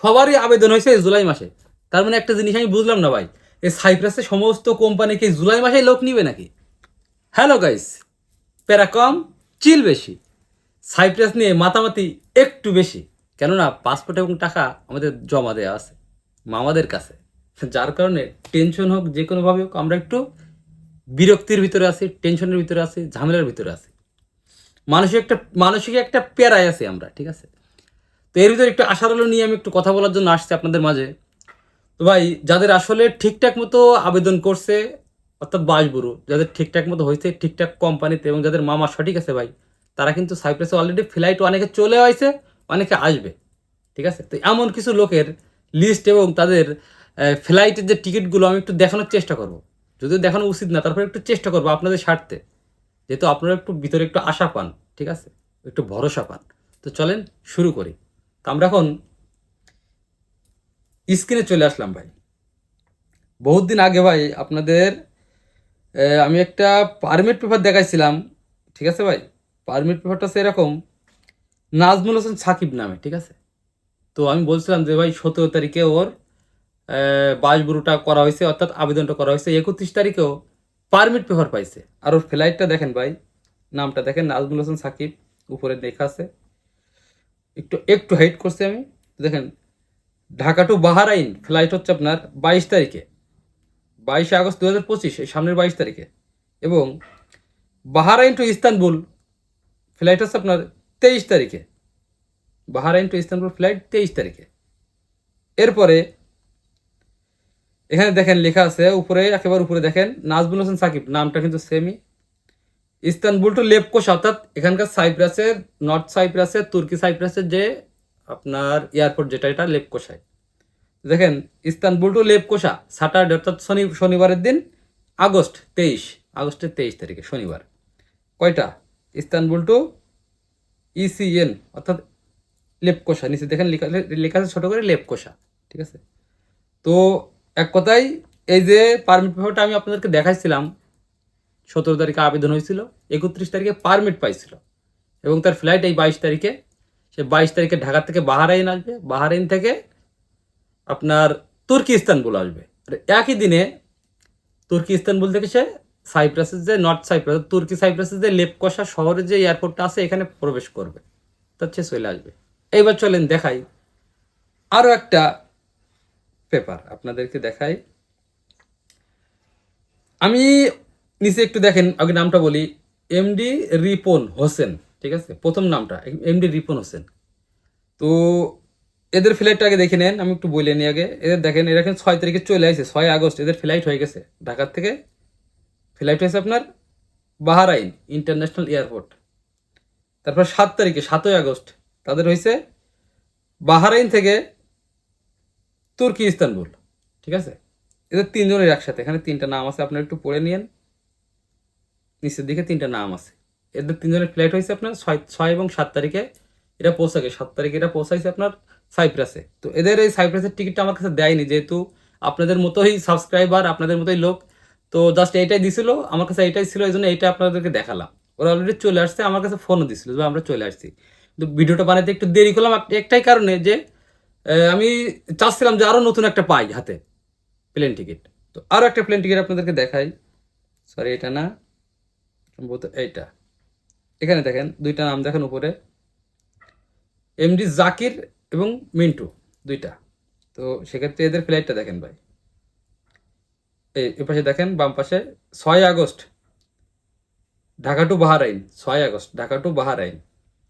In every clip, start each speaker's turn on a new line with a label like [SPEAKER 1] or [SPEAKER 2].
[SPEAKER 1] সবারই আবেদন হয়েছে জুলাই মাসে। তার মানে একটা জিনিস আমি বুঝলাম না ভাই। এই সাইপ্রাসে সমস্ত কোম্পানিকে জুলাই মাসে লোক নিবে নাকি? হ্যালো গাইস, প্যারা কম, চিল বেশি। সাইপ্রাস নিয়ে মাতামাতি একটু বেশি। কেননা পাসপোর্ট এবং টাকা আমাদের জমা দেওয়া আছে, মামাদের কাছে। যার কারণে টেনশন হোক, যে কোনোভাবে হোক, আমরা একটু বিরক্তির ভিতরে আছি টেনশনের ভিতরে আছি, ঝামেলার ভিতরে আছি। মানসিক একটা মানসিক একটা পেরায় আছি আমরা, ঠিক আছে? তো এর ভিতরে একটু আশার আলো নিয়ে আমি একটু কথা বলার জন্য আসছি আপনাদের মাঝে। তো ভাই, যাদের আসলে ঠিকঠাক মতো আবেদন করছে, অর্থাৎ বাসবুরু, যাদের ঠিকঠাক মতো হয়েছে, ঠিকঠাক কোম্পানিতে, এবং যাদের মামা সঠিক আছে ভাই, তারা কিন্তু সাইপ্রাসে অলরেডি ফ্লাইট অনেকে চলে আসছে অনেকে আসবে। ঠিক আছে? তো এমন কিছু লোকের লিস্ট এবং তাদের ফ্লাইটের যে টিকিটগুলো আমি একটু দেখানোর চেষ্টা করব। যদিও দেখানো উচিত না, তারপরে একটু চেষ্টা করব আপনাদের স্বার্থে। যেহেতু আপনারা একটু ভিতরে একটু আশা পান, ঠিক আছে? একটু ভরসা পান। তো চলেন, শুরু করি। আমরা এখন স্ক্রিনে চলে আসলাম ভাই। বহুত দিন আগে ভাই আপনাদের আমি একটা পারমিট পেপার দেখাইছিলাম, ঠিক আছে ভাই? পারমিট পেপারটা সেরকম নাজমুল হোসেন সাকিব নামে, ঠিক আছে? তো আমি বলছিলাম যে ভাই, সতেরো তারিখে ওর বাসবুরুটা করা হয়েছে, অর্থাৎ আবেদনটা করা হয়েছে, একত্রিশ তারিখেও পারমিট পেপার পাইছে। আর ওর ফ্লাইটটা দেখেন ভাই, নামটা দেখেন, নাজমুল হোসেন সাকিব, উপরে লেখা আছে। একটু একটু হাইট করছি আমি। দেখেন, ঢাকা টু বাহারাইন ফ্লাইট হচ্ছে আপনার বাইশ তারিখে। বাইশে আগস্ট দু হাজার পঁচিশ, এই সামনের বাইশ তারিখে। এবং বাহারাইন টু ইস্তানবুল ফ্লাইট হচ্ছে আপনার তেইশ তারিখে। বাহারাইন টু ইস্তানবুল ফ্লাইট তেইশ তারিখে। এরপরে, এখানে দেখেন লেখা আছে, উপরে, একেবারে উপরে দেখেন নাজবুল হোসেন সাকিব, নামটা কিন্তু সেমই ইস্তানবুল টু লেপকোষ অর্থাৎ এখানকার সাইপ্রাসের, নর্থ সাইপ্রাসের, তুর্কি সাইপ্রাসের যে আপনার এয়ারপোর্ট যেটা, এটা লেপকোষায় দেখেন, ইস্তানবুল টু লেপকোষা স্যাটারডে অর্থাৎ শনি, শনিবারের দিন, আগস্ট তেইশ, আগস্টের তেইশ তারিখে, শনিবার। কয়টা? ইস্তানবুল টু ইসিএন অর্থাৎ লেপকোষা নিচে দেখেন লেখা লেখা আছে ছোটো করে লেপকোষা ঠিক আছে? তো এক কথায়, এই যে পারমিট পেপারটা আমি আপনাদেরকে দেখাইছিলাম সতেরো তারিখে আবেদন হয়েছিল, একত্রিশ তারিখে পারমিট পাইছিল এবং তার ফ্লাইট এই বাইশ তারিখে। সে বাইশ তারিখে ঢাকা থেকে বাহারাইন আসবে। বাহারাইন থেকে আপনার তুর্কি ইস্তানবুল আসবে। একই দিনে তুর্কি ইস্তানবুল থেকে সে সাইপ্রাসের যে নর্থ সাইপ্রাস, তুর্কি সাইপ্রাসের যে লেপকষা শহরের যে এয়ারপোর্টটা আছে, এখানে প্রবেশ করবে। তার সে চলে আসবে। এইবার চলেন দেখাই। আরও একটা পেপার আপনাদেরকে দেখাই। আমি নিচে একটু দেখেন, আগে নামটা বলি। এমডি রিপন হোসেন, ঠিক আছে? প্রথম নামটা এমডি রিপন হোসেন। তো এদের ফ্লাইটটা আগে দেখে নেন, আমি একটু বলে নিই আগে। এদের দেখেন, এরা কিন্তু ছয় তারিখে চলে আসছে ছয় আগস্ট, এদের ফ্লাইট হয়ে গেছে। ঢাকার থেকে ফ্লাইট হয়েছে আপনার বাহারাইন ইন্টারন্যাশনাল এয়ারপোর্ট। তারপর সাত তারিখে, সাতই আগস্ট, তাদের হয়েছে বাহারাইন থেকে তুর্কি, ইস্তানবুল, ঠিক আছে? এদের তিনজনের একসাথে, এখানে তিনটা নাম আছে, আপনারা একটু পড়ে নিয়েন। নিচের দিকে তিনটা নাম আছে। এদের তিনজনের ফ্লাইট হয়েছে আপনার ছয় ছয় এবং সাত তারিখে। এটা পৌঁছাকে সাত তারিখে এটা পৌঁছাইছে আপনার সাইপ্রাসে। তো এদের এই সাইপ্রাসের টিকিটটা আমার কাছে দেয়নি যেহেতু আপনাদের মতোই সাবস্ক্রাইবার আপনাদের মতোই লোক। তো জাস্ট এইটাই দিছিল। আমার কাছে এইটাই ছিল, এই জন্য এইটা আপনাদেরকে দেখালাম। ওরা অলরেডি চলে আসছে, আমার কাছে ফোনও দিছিল যে আমরা চলে আসছি। কিন্তু ভিডিওটা বানাতে একটু দেরি করলাম। একটাই কারণে যে আমি চাচ্ছিলাম যে আরও নতুন একটা পাই হাতে। প্লেন টিকিট তো আরও একটা প্লেন টিকিট আপনাদেরকে দেখাই। সরি এটা না। সম্ভবত এইটা। এখানে দেখেন, দুইটা নাম দেখেন উপরে। এমডি জাকির এবং মিন্টু, দুইটা। তো সেক্ষেত্রে এদের ফ্লাইটটা দেখেন ভাই। এই পাশে দেখেন, বাম পাশে ছয় আগস্ট, ঢাকা টু বাহারাইন, ছয় আগস্ট, ঢাকা টু বাহারাইন।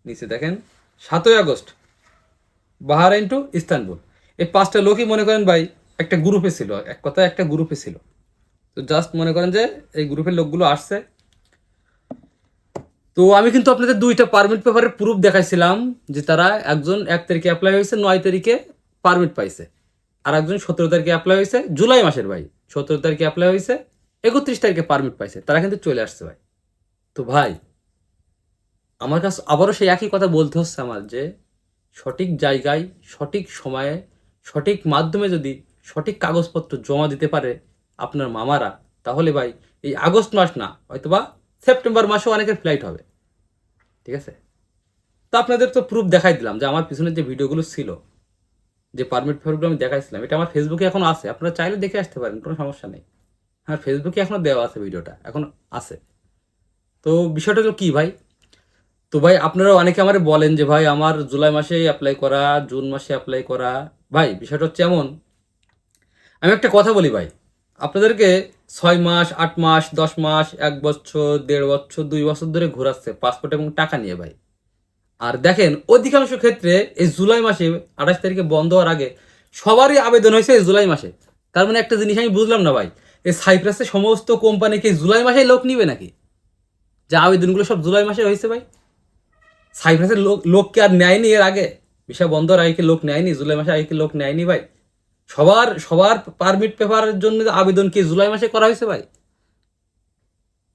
[SPEAKER 1] নিচে দেখেন, সাতই আগস্ট, বাহারাইন টু ইস্তানবুল। এই পাঁচটা লোকই মনে করেন ভাই, একটা গ্রুপে ছিল। এক কথায় একটা গ্রুপে ছিল। তো জাস্ট মনে করেন যে এই গ্রুপের লোকগুলো আসছে তো আমি কিন্তু আপনাদের দুইটা পারমিট পেপারের প্রুফ দেখাইছিলাম যে তারা একজন এক তারিখে অ্যাপ্লাই হয়েছে, নয় তারিখে পারমিট পাইছে। আর একজন সতেরো তারিখে অ্যাপ্লাই হয়েছে, জুলাই মাসের ভাই, সতেরো তারিখে অ্যাপ্লাই হয়েছে, একত্রিশ তারিখে পারমিট পাইছে। তারা কিন্তু চলে আসছে ভাই। তো ভাই, আমার কাছে আবারও সেই একই কথা বলতে হচ্ছে আমার যে সঠিক জায়গায়, সঠিক সময়ে, সঠিক মাধ্যমে যদি সঠিক কাগজপত্র জমা দিতে পারে আপনার মামারা, তাহলে ভাই এই আগস্ট মাস না, হয়তোবা সেপ্টেম্বর মাসেও অনেকের ফ্লাইট হবে। ঠিক আছে? তো আপনাদের তো প্রুফ দেখাই দিলাম যে আমার পিছনে যে ভিডিওগুলো ছিল, যে পারমিট পেপারগুলো আমি দেখাইছিলাম, এটা আমার ফেসবুকে এখন আছে। আপনারা চাইলে দেখে আসতে পারেন, কোনো সমস্যা নেই। হ্যাঁ ফেসবুকে এখনও দেওয়া আছে ভিডিওটা এখন আছে। তো বিষয়টা হলো কী ভাই? তো ভাই, আপনারা অনেকে আমার বলেন যে ভাই, আমার জুলাই মাসে অ্যাপ্লাই করা, জুন মাসে অ্যাপ্লাই করা। ভাই, বিষয়টা হচ্ছে এমন, আমি একটা কথা বলি ভাই। আপনাদেরকে ছয় মাস, আট মাস, দশ মাস, এক বছর, দেড় বছর, দুই বছর ধরে ঘোরাচ্ছে পাসপোর্ট এবং টাকা নিয়ে ভাই। আর দেখেন, অধিকাংশ ক্ষেত্রে এই জুলাই মাসে, আঠাশ তারিখে বন্ধ হওয়ার আগে সবারই আবেদন হয়েছে এই জুলাই মাসে। তার মানে একটা জিনিস আমি বুঝলাম না ভাই, এই সাইপ্রাসে সমস্ত কোম্পানিকে জুলাই মাসে লোক নিবে নাকি? যে আবেদনগুলো সব জুলাই মাসে হয়েছে ভাই। সাইপ্রাসের লোক, লোককে আর নেয়নি এর আগে। বিষয় বন্ধ হওয়ার আগে লোক নেয়নি? জুলাই মাসে আগে লোক নেয়নি ভাই? সবার সবার পারমিট পেপারের জন্য আবেদন কি জুলাই মাসে করা হয়েছে ভাই?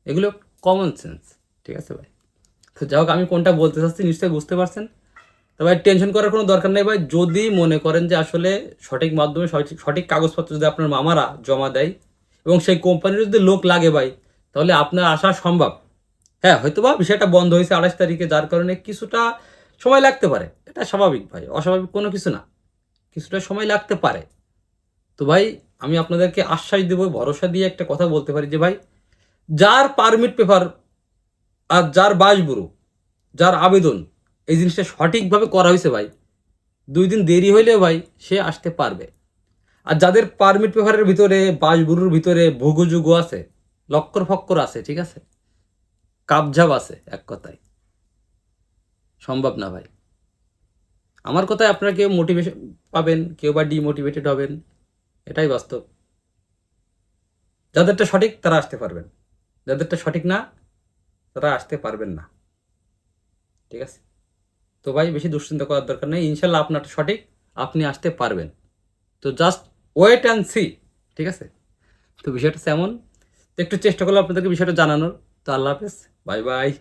[SPEAKER 1] এগুলো কমন সেন্স ঠিক আছে ভাই? তো যাই হোক, আমি কোনটা বলতে চাচ্ছি নিশ্চয়ই বুঝতে পারছেন। তো ভাই টেনশন করার কোনো দরকার নেই ভাই। যদি মনে করেন যে আসলে সঠিক মাধ্যমে, সঠিক সঠিক কাগজপত্র যদি আপনার মামারা জমা দেয় এবং সেই কোম্পানির যদি লোক লাগে ভাই, তাহলে আপনার আসা সম্ভব। হ্যাঁ হয়তো বা বিষয়টা বন্ধ হয়েছে আঠাশ তারিখে, যার কারণে কিছুটা সময় লাগতে পারে। এটা স্বাভাবিক ভাই, অস্বাভাবিক কোনো কিছু না। কিছুটা সময় লাগতে পারে। তো ভাই, আমি আপনাদেরকে আশ্বাস দেব, ভরসা দিয়ে একটা কথা বলতে পারি যে ভাই, যার পারমিট পেপার আর যার বাসবুরু, যার আবেদন, এই জিনিসটা সঠিকভাবে করা হয়েছে ভাই, দুই দিন দেরি হইলেও ভাই, সে আসতে পারবে। আর যাদের পারমিট পেপারের ভিতরে, বাসবুরুর ভিতরে ভুগুযুগু আছে, লক্কর ফক্কর আছে, ঠিক আছে? কাবঝাব আছে, এক কথায়। সম্ভব না ভাই। আমার কথায় আপনারা কেউ মোটিভেশন পাবেন, কেউ বা ডিমোটিভেটেড হবেন এটাই বাস্তব। যাদেরটা সঠিক, তারা আসতে পারবেন। যাদেরটা সঠিক না, তারা আসতে পারবেন না। ঠিক আছে? তো ভাই, বেশি দুশ্চিন্তা করার দরকার নেই। ইনশাল্লাহ আপনারটা সঠিক, আপনি আসতে পারবেন। তো জাস্ট ওয়েট অ্যান্ড সি ঠিক আছে? তো বিষয়টা তেমন একটু চেষ্টা করলাম আপনাদেরকে বিষয়টা জানানোর। তো আল্লাহ হাফেজ। Bye bye.